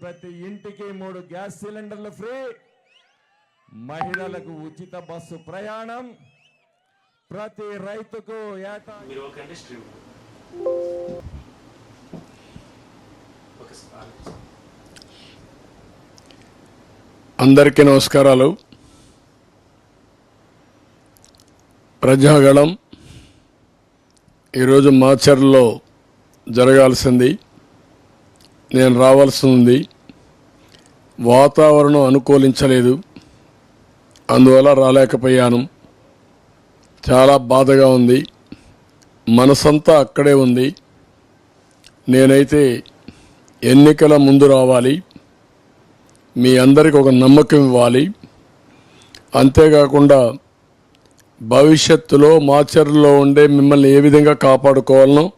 ప్రతి ఇంటికి మూడు గ్యాస్ సిలిండర్లు ఫ్రీ. మహిళలకు ఉచిత బస్సు ప్రయాణం. ప్రతి రైతుకు ఏటా అందరికీ నమస్కారాలు. ప్రజాగళం. ఈరోజు మాచర్లో జరగాల్సింది నేను రావాల్సి ఉంది వాతావరణం అనుకూలించలేదు. అందువల్ల రాలేకపోయాను. చాలా బాధగా ఉంది. మనసంతా అక్కడే ఉంది. నేనైతే ఎన్నికల ముందు రావాలి. మీ అందరికి ఒక నమ్మకం ఇవ్వాలి. అంతేకాకుండా భవిష్యత్తులో మాచర్లో ఉండే మిమ్మల్ని ఏ విధంగా కాపాడుకోవాలనో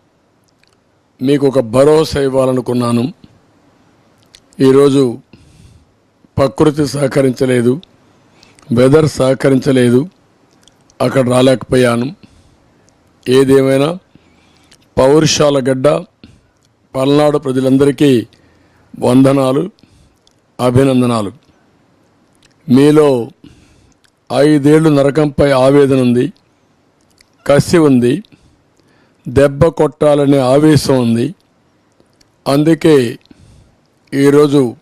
మీకు ఒక భరోసా ఇవ్వాలనుకున్నాను. ఈరోజు ప్రకృతి సహకరించలేదు వెదర్ సహకరించలేదు అక్కడ రాలేకపోయాను. ఏదేమైనా పౌరుషాల గడ్డ పల్నాడు ప్రజలందరికీ వందనాలు అభినందనాలు. మీలో ఐదేళ్ళు నరకంపై ఆవేదన ఉంది కసి ఉంది దెబ్బ కొట్టాలనే ఆవేశం ఉంది. అందుకే ఈరోజు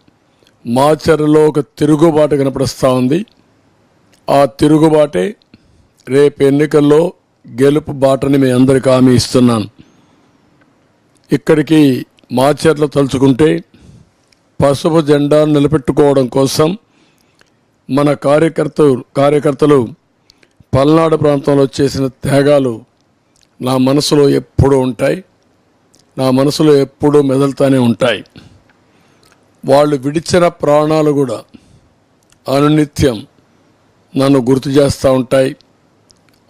మాచర్లో ఒక తిరుగుబాటు కనపడుస్తూ ఉంది. ఆ తిరుగుబాటే రేపు ఎన్నికల్లో గెలుపు బాటని మీ అందరికి హామీ ఇస్తున్నాను. ఇక్కడికి మాచర్ల తలుచుకుంటే పసుపు జెండా నిలబెట్టుకోవడం కోసం మన కార్యకర్తలు కార్యకర్తలు పల్నాడు ప్రాంతంలో చేసిన త్యాగాలు నా మనసులో ఎప్పుడూ ఉంటాయి. నా మనసులో ఎప్పుడూ మెదలుతానే ఉంటాయి. వాళ్ళు విడిచిన ప్రాణాలు కూడా అనునిత్యం నన్ను గుర్తు చేస్తూ ఉంటాయి.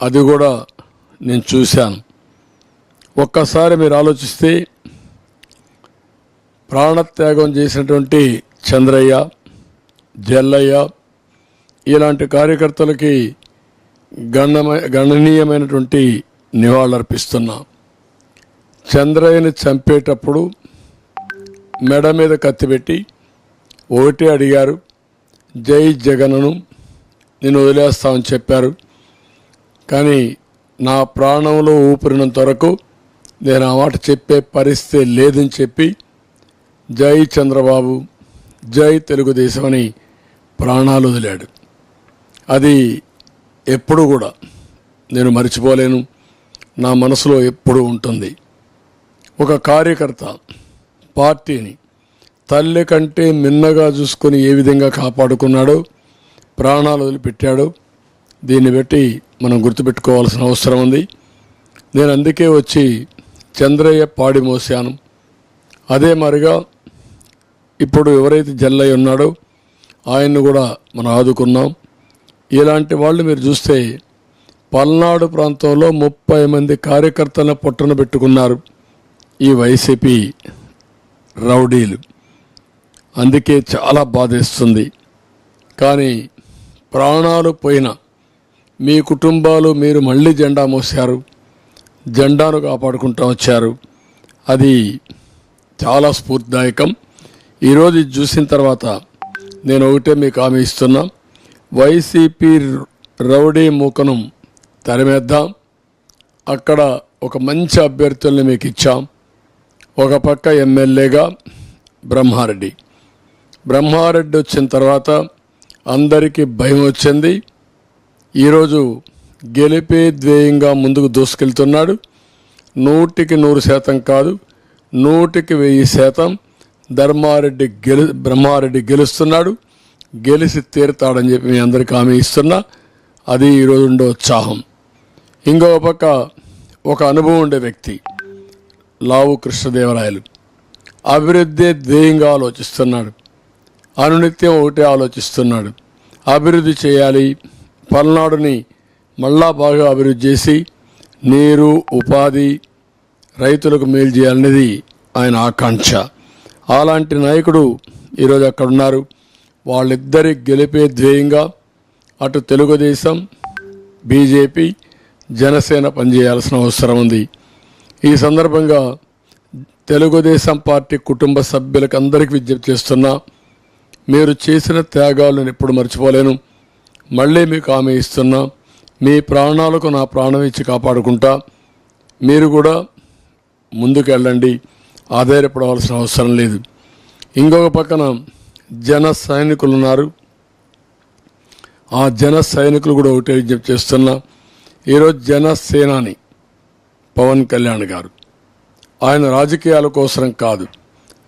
అది కూడా నేను చూశాను. ఒక్కసారి మీరు ఆలోచిస్తే ప్రాణత్యాగం చేసినటువంటి చంద్రయ్య జల్లయ్య ఇలాంటి కార్యకర్తలకి గణమ గణనీయమైనటువంటి నివాళులర్పిస్తున్నా. చంద్రయ్యని చంపేటప్పుడు మెడ మీద కత్తిపెట్టి ఒకటే అడిగారు జై జగన్ను నేను వదిలేస్తామని చెప్పారు. కానీ నా ప్రాణంలో ఊపిరినంత వరకు నేను ఆ మాట చెప్పే పరిస్థితి లేదని చెప్పి జై చంద్రబాబు జై తెలుగుదేశం అని ప్రాణాలు వదిలాడు. అది ఎప్పుడు కూడా నేను మర్చిపోలేను. నా మనసులో ఎప్పుడూ ఉంటుంది. ఒక కార్యకర్త పార్టీని తల్లి కంటే మిన్నగా చూసుకొని ఏ విధంగా కాపాడుకున్నాడో ప్రాణాలు వదిలిపెట్టాడో దీన్ని బట్టి మనం గుర్తుపెట్టుకోవాల్సిన అవసరం ఉంది. నేను అందుకే వచ్చి చంద్రయ్య పాడి మోసాను అదే మరిగా ఇప్పుడు ఎవరైతే జల్లయ్య ఉన్నాడో ఆయన్ని కూడా మనం ఆదుకున్నాం. ఇలాంటి వాళ్ళు మీరు చూస్తే పల్నాడు ప్రాంతంలో ముప్పై మంది కార్యకర్తలను పొట్టన పెట్టుకున్నారు ఈ వైసీపీ రౌడీలు. అందుకే చాలా బాధేస్తుంది. కానీ ప్రాణాలు పోయిన మీ కుటుంబాలు మీరు మళ్ళీ జెండా మోసారు జెండాను కాపాడుకుంటూ వచ్చారు. అది చాలా స్ఫూర్తిదాయకం. ఈరోజు చూసిన తర్వాత నేను ఒకటే మీకు హామీ ఇస్తున్నా. వైసీపీ రౌడీ మూకను తరిమేద్దాం. అక్కడ ఒక మంచి అభ్యర్థుల్ని మీకు ఇచ్చాం. ఒక పక్క ఎమ్మెల్యేగా బ్రహ్మారెడ్డి. బ్రహ్మారెడ్డి వచ్చిన తర్వాత అందరికీ భయం వచ్చింది. ఈరోజు గెలిపే ధ్యేయంగా ముందుకు దూసుకెళ్తున్నాడు. నూటికి నూరు శాతం కాదు నూటికి వెయ్యి శాతం ధర్మారెడ్డి గెలు బ్రహ్మారెడ్డి గెలుస్తున్నాడు. గెలిచి తీరుతాడని చెప్పి మీ అందరికీ హామీ ఇస్తున్నా. అది ఈరోజు ఉండే ఉత్సాహం. ఇంకో పక్క ఒక అనుభవం ఉండే వ్యక్తి. లావు కృష్ణదేవరాయలు. అభివృద్ధి ధ్యేయంగా ఆలోచిస్తున్నాడు. అనునిత్యం ఒకటే ఆలోచిస్తున్నాడు. అభివృద్ధి చేయాలి. పల్నాడుని మళ్ళా బాగా అభివృద్ధి చేసి నీరు ఉపాధి రైతులకు మేలు చేయాలనేది ఆయన ఆకాంక్ష. అలాంటి నాయకుడు ఈరోజు అక్కడ ఉన్నారు వాళ్ళిద్దరి గెలిపే ధ్యేయంగా అటు తెలుగుదేశం బీజేపీ జనసేన పనిచేయాల్సిన అవసరం ఉంది. ఈ సందర్భంగా తెలుగుదేశం పార్టీ కుటుంబ సభ్యులకు అందరికీ విజ్ఞప్తి చేస్తున్నా మీరు చేసిన త్యాగాలను ఎప్పుడు మర్చిపోలేను. మళ్ళీ మీకు ఆమె ఇస్తున్నా మీ ప్రాణాలకు నా ప్రాణం ఇచ్చి కాపాడుకుంటా. మీరు కూడా ముందుకెళ్ళండి. ఆధారపడవలసిన అవసరం లేదు. ఇంకొక పక్కన జన సైనికులు ఉన్నారు. ఆ జన సైనికులు కూడా ఒకటే విజ్ఞప్తి చేస్తున్నా ఈరోజు జనసేనాని పవన్ కళ్యాణ్ గారు. ఆయన రాజకీయాల కోసం కాదు.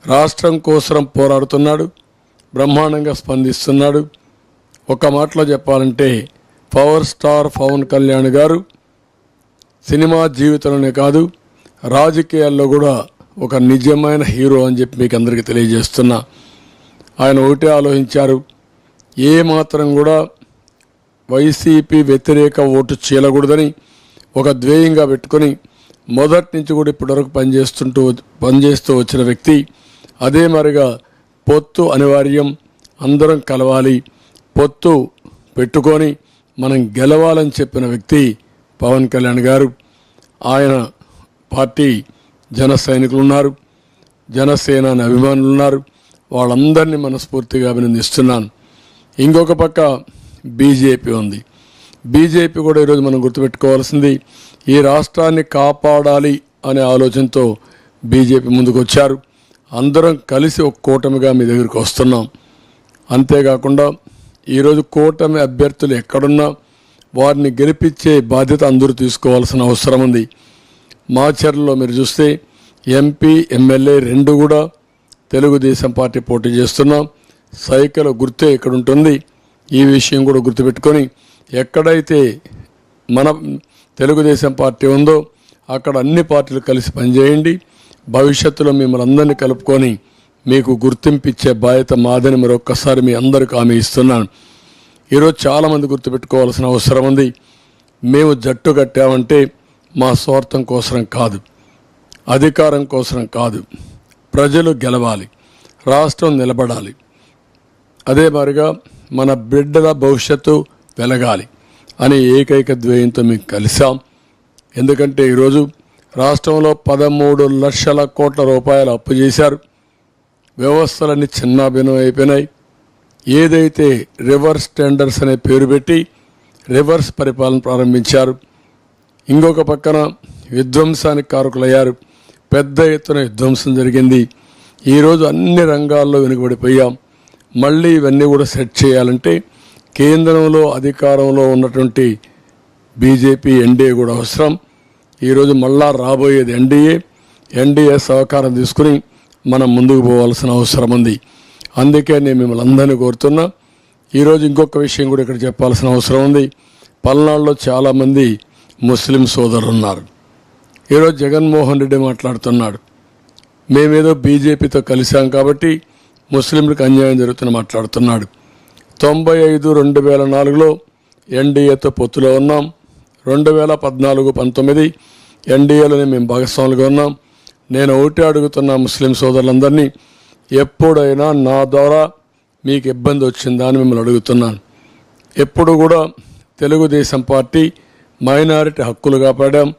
రాష్ట్రం కోసం పోరాడుతున్నాడు. బ్రహ్మాండంగా స్పందిస్తున్నాడు. ఒక మాటలో చెప్పాలంటే పవర్ స్టార్ పవన్ కళ్యాణ్ గారు సినిమా జీవితంలోనే కాదు రాజకీయాల్లో కూడా ఒక నిజమైన హీరో అని చెప్పి మీకు అందరికీ తెలియజేస్తున్నా. ఆయన ఒకటే ఆలోచించారు. ఏ మాత్రం కూడా వైసీపీ వ్యతిరేక ఓటు చీలకూడదని ఒక ద్వేయంగా పెట్టుకొని మొదటి నుంచి కూడా ఇప్పటివరకు పనిచేస్తుంటూ పనిచేస్తూ వచ్చిన వ్యక్తి అదే మరిగా పొత్తు అనివార్యం అందరం కలవాలి. పొత్తు పెట్టుకొని మనం గెలవాలని చెప్పిన వ్యక్తి పవన్ కళ్యాణ్ గారు. ఆయన పార్టీ జన సైనికులు ఉన్నారు జనసేన అభిమానులు ఉన్నారు వాళ్ళందరినీ మనస్ఫూర్తిగా అభినందిస్తున్నాను. ఇంకొక పక్క బీజేపీ ఉంది. బీజేపీ కూడా ఈరోజు మనం గుర్తుపెట్టుకోవాల్సింది ఈ రాష్ట్రాన్ని కాపాడాలి అనే ఆలోచనతో బీజేపీ ముందుకు వచ్చారు అందరం కలిసి ఒక కూటమిగా మీ దగ్గరికి వస్తున్నాం. అంతేకాకుండా ఈరోజు కూటమి అభ్యర్థులు ఎక్కడున్నా వారిని గెలిపించే బాధ్యత అందరూ తీసుకోవాల్సిన అవసరం ఉంది. మా చర్యలో మీరు చూస్తే ఎంపీ ఎమ్మెల్యే రెండు కూడా తెలుగుదేశం పార్టీ పోటీ చేస్తున్నాం. సైకిల్ గుర్తే ఇక్కడ ఉంటుంది ఈ విషయం కూడా గుర్తుపెట్టుకొని ఎక్కడైతే మన తెలుగుదేశం పార్టీ ఉందో అక్కడ అన్ని పార్టీలు కలిసి పనిచేయండి. భవిష్యత్తులో మిమ్మల్ని అందరినీ కలుపుకొని మీకు గుర్తింపిచ్చే బాధ్యత మాదని మరొక్కసారి మీ అందరికి హామీ ఇస్తున్నాను. ఈరోజు చాలామంది గుర్తుపెట్టుకోవాల్సిన అవసరం ఉంది. మేము జట్టు కట్టామంటే మా స్వార్థం కోసం కాదు. అధికారం కోసం కాదు. ప్రజలు గెలవాలి. రాష్ట్రం నిలబడాలి. అదే మరిగా మన బిడ్డల భవిష్యత్తు వెలగాలి అనే ఏకైక ద్వేయంతో మేము కలిసాం ఎందుకంటే ఈరోజు రాష్ట్రంలో పదమూడు లక్షల కోట్ల రూపాయలు అప్పు చేశారు. వ్యవస్థలన్నీ చిన్నాభిన్నం అయిపోయినాయి. ఏదైతే రివర్స్ టెండర్స్ అనే పేరు పెట్టి రివర్స్ పరిపాలన ప్రారంభించారు. ఇంకొక పక్కన విధ్వంసానికి కారకులయ్యారు. పెద్ద ఎత్తున విధ్వంసం జరిగింది. ఈరోజు అన్ని రంగాల్లో వెనుకబడిపోయాం. మళ్ళీ ఇవన్నీ కూడా సెట్ చేయాలంటే కేంద్రంలో అధికారంలో ఉన్నటువంటి బీజేపీ ఎన్డీఏ కూడా అవసరం. ఈరోజు మళ్ళా రాబోయేది ఎన్డీఏ. ఎన్డీఏ సహకారం తీసుకుని మనం ముందుకు పోవాల్సిన అవసరం ఉంది. అందుకే నేను మిమ్మల్ని అందరినీ కోరుతున్నా. ఈరోజు ఇంకొక విషయం కూడా ఇక్కడ చెప్పాల్సిన అవసరం ఉంది. పల్నాడులో చాలామంది ముస్లిం సోదరులు ఉన్నారు ఈరోజు జగన్మోహన్ రెడ్డి మాట్లాడుతున్నాడు. మేమేదో బీజేపీతో కలిశాం కాబట్టి ముస్లింలకు అన్యాయం జరుగుతున్న మాట్లాడుతున్నాడు. తొంభై ఐదు రెండు వేల నాలుగులో ఎన్డీఏతో పొత్తులో ఉన్నాం. రెండు వేల పద్నాలుగు పంతొమ్మిది ఎన్డీఏలోనే మేము భాగస్వాములుగా ఉన్నాం. నేను ఒకటి అడుగుతున్న ముస్లిం సోదరులందరినీ ఎప్పుడైనా నా ద్వారా మీకు ఇబ్బంది వచ్చిందా అని మిమ్మల్ని అడుగుతున్నాను. ఎప్పుడు కూడా తెలుగుదేశం పార్టీ మైనారిటీ హక్కులు కాపాడాం.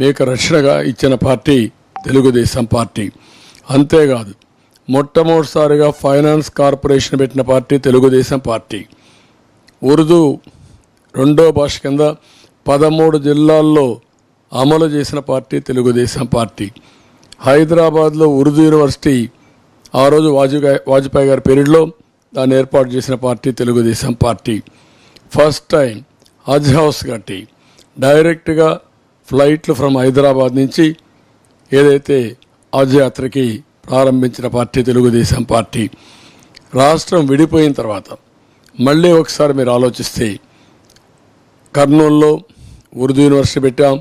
మీకు రక్షణగా ఇచ్చిన పార్టీ తెలుగుదేశం పార్టీ. అంతేకాదు మొట్టమొదటిసారిగా ఫైనాన్స్ కార్పొరేషన్ పెట్టిన పార్టీ తెలుగుదేశం పార్టీ. ఉర్దూ రెండో భాష కింద పదమూడు జిల్లాల్లో అమలు చేసిన పార్టీ తెలుగుదేశం పార్టీ. హైదరాబాద్లో ఉర్దూ యూనివర్సిటీ ఆ రోజు వాజ్పేయి వాజ్పేయి గారి పీరియడ్లో దాన్ని ఏర్పాటు చేసిన party Telugu Desam party. First time Haj house కట్టి డైరెక్ట్గా ఫ్లైట్లు ఫ్రమ్ హైదరాబాద్ నుంచి ఏదైతే హజ్ యాత్రకి ప్రారంభించిన పార్టీ తెలుగుదేశం పార్టీ. రాష్ట్రం విడిపోయిన తర్వాత మళ్ళీ ఒకసారి మీరు ఆలోచిస్తే కర్నూలులో ఉర్దూ యూనివర్సిటీ పెట్టాం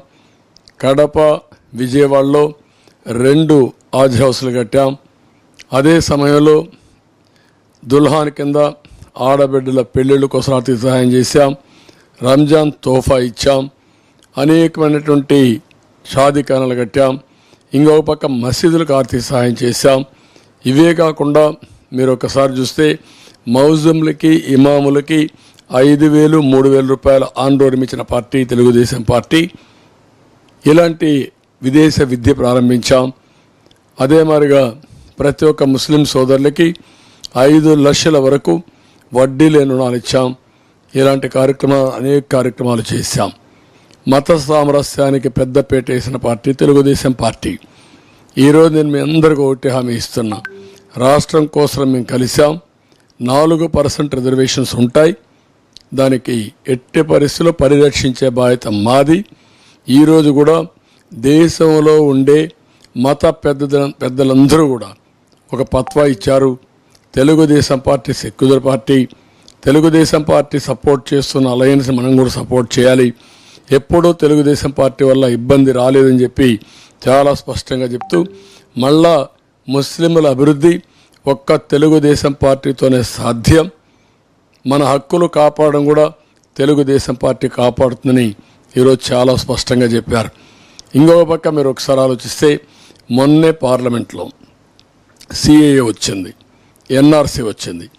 కడప విజయవాడలో రెండు ఆజ్ హౌస్లు కట్టాం. అదే సమయంలో దుల్హాన్ కింద ఆడబిడ్డల పెళ్ళిళ్ళ కోసం ఆర్థిక సహాయం చేశాం రంజాన్ తోఫా ఇచ్చాం అనేకమైనటువంటి షాదీఖానాలు కట్టాం. ఇంకొక పక్క మసీదులకు ఆర్థిక సహాయం చేశాం. ఇవే కాకుండా మీరు ఒకసారి చూస్తే మౌజంలకి ఇమాములకి ఐదు వేలు మూడు వేల రూపాయల ఆందోళన ఇచ్చిన పార్టీ తెలుగుదేశం పార్టీ. ఇలాంటి విదేశ విద్య ప్రారంభించాం. అదే మాదిరిగా ప్రతి ఒక్క ముస్లిం సోదరులకి ఐదు లక్షల వరకు వడ్డీ లేని రుణాలు ఇచ్చాం. ఇలాంటి కార్యక్రమాలు అనేక కార్యక్రమాలు చేశాం. మత సామరస్యానికి పెద్దపీట వేసిన పార్టీ తెలుగుదేశం పార్టీ. ఈరోజు నేను మీ అందరికీ ఒకటి హామీ ఇస్తున్నా. రాష్ట్రం కోసం మేము కలిసాం నాలుగు పర్సెంట్ రిజర్వేషన్స్ ఉంటాయి. దానికి ఎట్టి పరిస్థితుల్లో పరిరక్షించే బాధ్యత మాది. ఈరోజు కూడా దేశంలో ఉండే మత పెద్ద పెద్దలందరూ కూడా ఒక పత్వా ఇచ్చారు. Telugu Desam party secular party. Telugu Desam party support చేస్తున్న అలయన్స్ మనం కూడా సపోర్ట్ చేయాలి. ఎప్పుడూ తెలుగుదేశం పార్టీ వల్ల ఇబ్బంది రాలేదని చెప్పి చాలా స్పష్టంగా చెప్తూ మళ్ళా ముస్లింల అభివృద్ధి ఒక్క తెలుగుదేశం పార్టీతోనే సాధ్యం. మన హక్కులు కాపాడడం కూడా తెలుగుదేశం పార్టీ కాపాడుతుందని ఈరోజు చాలా స్పష్టంగా చెప్పారు. ఇంకొక పక్క మీరు ఒకసారి ఆలోచిస్తే మొన్నే పార్లమెంట్లో సిఏఏ వచ్చింది ఎన్ఆర్సీ వచ్చింది.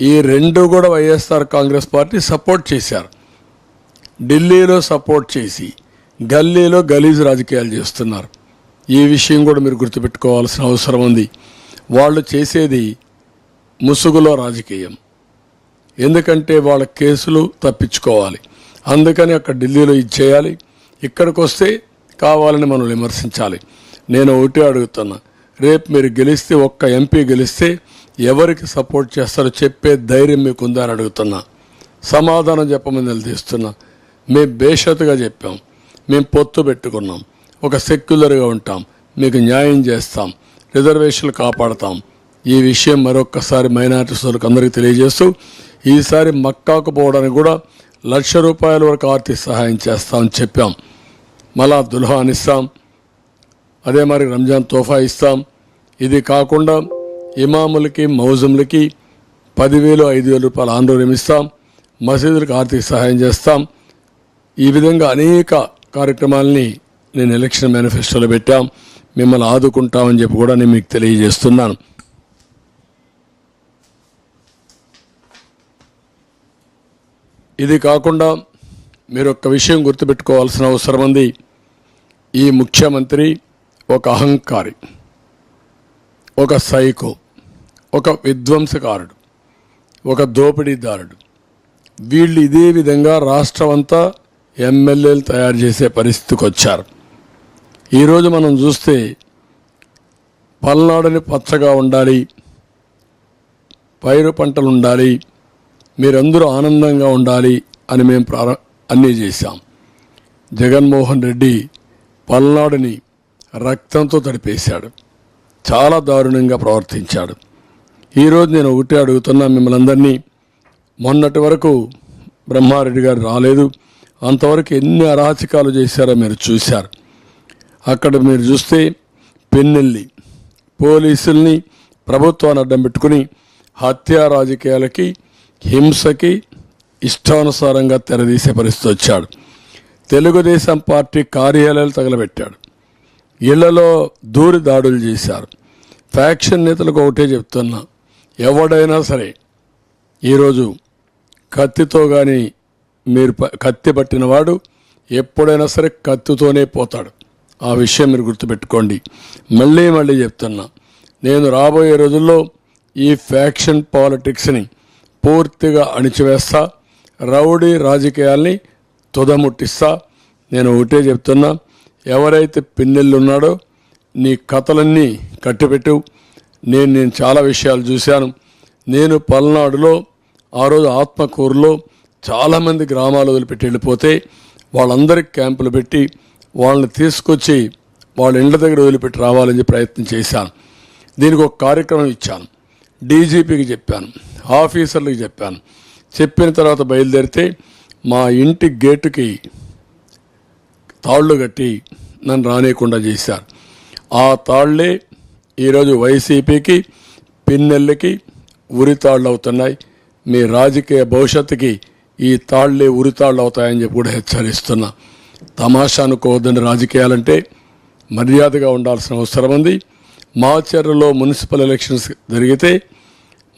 ఈ రెండు కూడా వైఎస్ఆర్ కాంగ్రెస్ పార్టీ సపోర్ట్ చేశారు. ఢిల్లీలో సపోర్ట్ చేసి గల్లీలో గలీజ్ రాజకీయాలు చేస్తున్నారు. ఈ విషయం కూడా మీరు గుర్తుపెట్టుకోవాల్సిన అవసరం ఉంది. వాళ్ళు చేసేది ముసుగులో రాజకీయం. ఎందుకంటే వాళ్ళ కేసులు తప్పించుకోవాలి. అందుకని అక్కడ ఢిల్లీలో ఇది చేయాలి. ఇక్కడికి వస్తే కావాలని మనం విమర్శించాలి. నేను ఒకటే అడుగుతున్నా. రేపు మీరు గెలిస్తే ఒక్క ఎంపీ గెలిస్తే ఎవరికి సపోర్ట్ చేస్తారో చెప్పే ధైర్యం మీకు ఉందా అని అడుగుతున్నా. సమాధానం చెప్పమని నిలదీస్తున్నా. మేము బేషతుగా చెప్పాం. మేము పొత్తు పెట్టుకున్నాం. ఒక సెక్యులర్గా ఉంటాం. మీకు న్యాయం చేస్తాం. రిజర్వేషన్లు కాపాడతాం. ఈ విషయం మరొక్కసారి మైనార్టీ సోదరులకు అందరికీ తెలియజేస్తూ ఈసారి మక్కాకు పోవడానికి కూడా లక్ష రూపాయల వరకు ఆర్థిక సహాయం చేస్తామని చెప్పాం. మళ్ళా దుల్హాన్ ఇస్తాం. అదే మరి రంజాన్ తోఫా ఇస్తాం. ఇది కాకుండా ఇమాములకి మౌజుములకి పదివేలు ఐదు వేల రూపాయలు ఆందోళన ఇస్తాం. మసీదులకు ఆర్థిక సహాయం చేస్తాం. ఈ విధంగా అనేక కార్యక్రమాలని నేను ఎలక్షన్ మేనిఫెస్టోలో పెట్టాం. మిమ్మల్ని ఆదుకుంటామని చెప్పి కూడా నేను మీకు తెలియజేస్తున్నాను. ఇది కాకుండా మీరు ఒక్క విషయం గుర్తుపెట్టుకోవాల్సిన అవసరం ఉంది. ఈ ముఖ్యమంత్రి ఒక అహంకారి ఒక సైకో ఒక విధ్వంసకారుడు ఒక దోపిడీదారుడు. వీళ్ళు ఇదే విధంగా రాష్ట్రమంతా ఎమ్మెల్యేలు తయారు చేసే పరిస్థితికి వచ్చారు. ఈరోజు మనం చూస్తే పల్నాడుని పచ్చగా ఉండాలి పైరు పంటలు ఉండాలి మీరందరూ ఆనందంగా ఉండాలి అని మేము ప్రార అన్నీ చేశాం. జగన్మోహన్ రెడ్డి పల్నాడుని రక్తంతో తడిపేశాడు. చాలా దారుణంగా ప్రవర్తించాడు. ఈరోజు నేను ఒకటే అడుగుతున్నా మిమ్మల్ని అందరినీ మొన్నటి వరకు బ్రహ్మారెడ్డి గారు రాలేదు అంతవరకు ఎన్ని అరాచకాలు చేశారో మీరు చూశారు. అక్కడ మీరు చూస్తే పెన్నెల్లి పోలీసుల్ని ప్రభుత్వాన్ని అడ్డం పెట్టుకుని హత్యా రాజకీయాలకి హింసకి ఇష్టానుసారంగా తెరదీసే పరిస్థితి వచ్చాడు. తెలుగుదేశం పార్టీ కార్యాలయాలు తగలబెట్టాడు. ఇళ్ళలో దూరి దాడులు చేశారు. ఫ్యాక్షన్ నేతలకు ఒకటే చెప్తున్నా. ఎవడైనా సరే ఈరోజు కత్తితో కానీ మీరు ప- కత్తి పట్టినవాడు ఎప్పుడైనా సరే కత్తితోనే పోతాడు. ఆ విషయం మీరు గుర్తుపెట్టుకోండి. మళ్ళీ మళ్ళీ చెప్తున్నా. నేను రాబోయే రోజుల్లో ఈ ఫ్యాక్షన్ పాలిటిక్స్ని పూర్తిగా అణిచివేస్తా రౌడీ రాజకీయాల్ని తుదముట్టిస్తా. నేను ఒకటే చెప్తున్నా ఎవరైతే పిన్నెళ్ళు ఉన్నాడో నీ కథలన్నీ కట్టిపెట్టు. నేను నేను చాలా విషయాలు చూశాను. నేను పల్నాడులో ఆ రోజు ఆత్మకూరులో చాలామంది గ్రామాలు వదిలిపెట్టి వెళ్ళిపోతే వాళ్ళందరికీ క్యాంపులు పెట్టి వాళ్ళని తీసుకొచ్చి వాళ్ళ ఇండ్ల దగ్గర వదిలిపెట్టి రావాలని చెప్పి ప్రయత్నం చేశాను. దీనికి ఒక కార్యక్రమం ఇచ్చాను. డీజీపీకి చెప్పాను. ఆఫీసర్లకు చెప్పాను. చెప్పిన తర్వాత బయలుదేరితే మా ఇంటి గేటుకి తాళ్ళు కట్టి నన్ను రానియకుండా చేశారు. ఆ తాళ్ళే ఈరోజు వైసీపీకి పిన్నెళ్ళకి ఉరితాళ్ళు అవుతున్నాయి. మీ రాజకీయ భవిష్యత్తుకి ఈ తాళ్ళే ఉరితాళ్ళు అవుతాయని చెప్పి కూడా హెచ్చరిస్తున్నా. తమాషా అనుకోవద్దండి రాజకీయాలంటే మర్యాదగా ఉండాల్సిన అవసరం ఉంది. మా చర్యలో మున్సిపల్ ఎలక్షన్స్ జరిగితే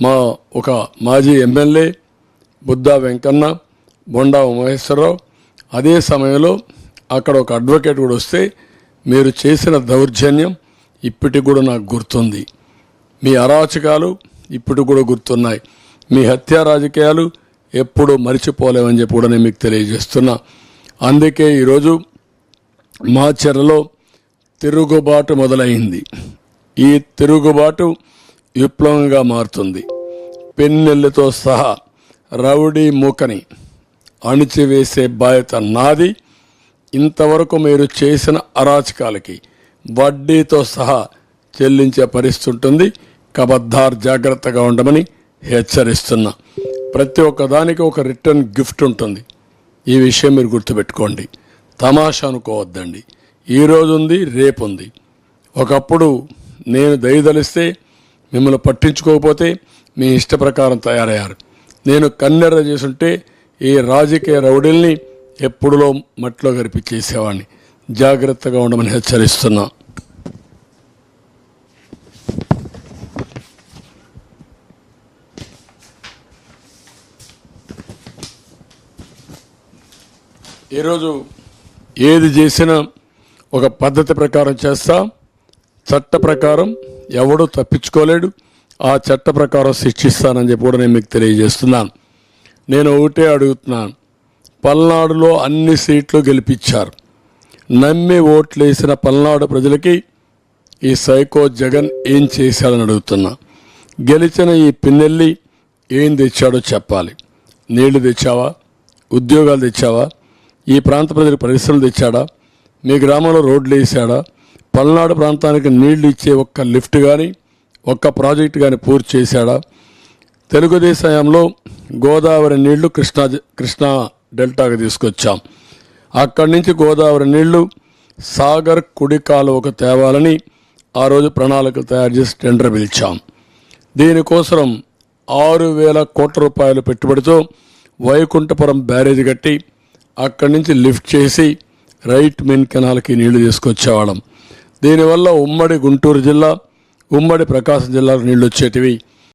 మా ఒక మాజీ ఎమ్మెల్యే బుద్ధా వెంకన్న బొండా మహేశ్వరరావు అదే సమయంలో అక్కడ ఒక అడ్వకేట్ కూడా వస్తే మీరు చేసిన దౌర్జన్యం ఇప్పటికి కూడా నాకు గుర్తుంది. మీ అరాచకాలు ఇప్పుడు కూడా గుర్తున్నాయి. మీ హత్యా రాజకీయాలు ఎప్పుడూ మరిచిపోలేమని చెప్పి కూడా నేను మీకు తెలియజేస్తున్నా. అందుకే ఈరోజు మా చెరలో తిరుగుబాటు మొదలైంది. ఈ తిరుగుబాటు విప్లవంగా మారుతుంది. పెన్నెళ్ళతో సహా రౌడీ మూకని అణిచివేసే బాధ్యత నాది. ఇంతవరకు మీరు చేసిన అరాచకాలకి వడ్డీతో సహా చెల్లించే పరిస్థితి ఉంటుంది. కబద్దార్ జాగ్రత్తగా ఉండమని హెచ్చరిస్తున్నా. ప్రతి ఒక్క దానికి ఒక రిటర్న్ గిఫ్ట్ ఉంటుంది. ఈ విషయం మీరు గుర్తుపెట్టుకోండి. తమాషా అనుకోవద్దండి. ఈ రోజు ఉంది రేపు ఉంది ఒకప్పుడు నేను దయదలిస్తే మిమ్మల్ని పట్టించుకోకపోతే మీ ఇష్ట ప్రకారం తయారయ్యారు. నేను కన్నెర్ర చేసుంటే ఈ రాజకీయ రౌడీల్ని ఎప్పుడులో మట్టిలో గరిపించేసేవాడిని జాగ్రత్తగా ఉండమని హెచ్చరిస్తున్నా. ఈరోజు ఏది చేసినా ఒక పద్ధతి ప్రకారం చేస్తా. చట్ట ప్రకారం ఎవడూ తప్పించుకోలేడు. ఆ చట్ట ప్రకారం శిక్షిస్తానని చెప్పి కూడా నేను మీకు తెలియజేస్తున్నాను. నేను ఒకటే అడుగుతున్నాను. పల్నాడులో అన్ని సీట్లు గెలిపించారు. నమ్మి ఓట్లు వేసిన పల్నాడు ప్రజలకి ఈ సైకో జగన్ ఏం చేశాడని అడుగుతున్నా. గెలిచిన ఈ పిన్నెల్లి ఏం తెచ్చాడో చెప్పాలి. నీళ్ళు తెచ్చావా? ఉద్యోగాలు తెచ్చావా? ఈ ప్రాంత ప్రజలకు పరిశ్రమలు తెచ్చాడా? మీ గ్రామంలో రోడ్లు వేసాడా పల్నాడు ప్రాంతానికి నీళ్ళు ఇచ్చే ఒక్క లిఫ్ట్ కానీ ఒక్క ప్రాజెక్ట్ కానీ పూర్తి చేశాడా? తెలుగుదేశంలో గోదావరి నీళ్ళు కృష్ణా కృష్ణా డెల్టాకు తీసుకొచ్చాం. అక్కడి నుంచి గోదావరి నీళ్ళు సాగర్ కుడి కాలువకు తేవాలని ఆ రోజు ప్రణాళికలు తయారు చేసి టెండర్ పిలిచాం. దీనికోసం ఆరు వేల కోట్ల రూపాయల పెట్టుబడితో వైకుంఠపురం బ్యారేజ్ కట్టి అక్కడి నుంచి లిఫ్ట్ చేసి రైట్ మెయిన్ కెనాల్కి నీళ్ళు తీసుకొచ్చేవాళ్ళం. దీనివల్ల ఉమ్మడి గుంటూరు జిల్లా ఉమ్మడి ప్రకాశం జిల్లాకు నీళ్ళు వచ్చేటివి.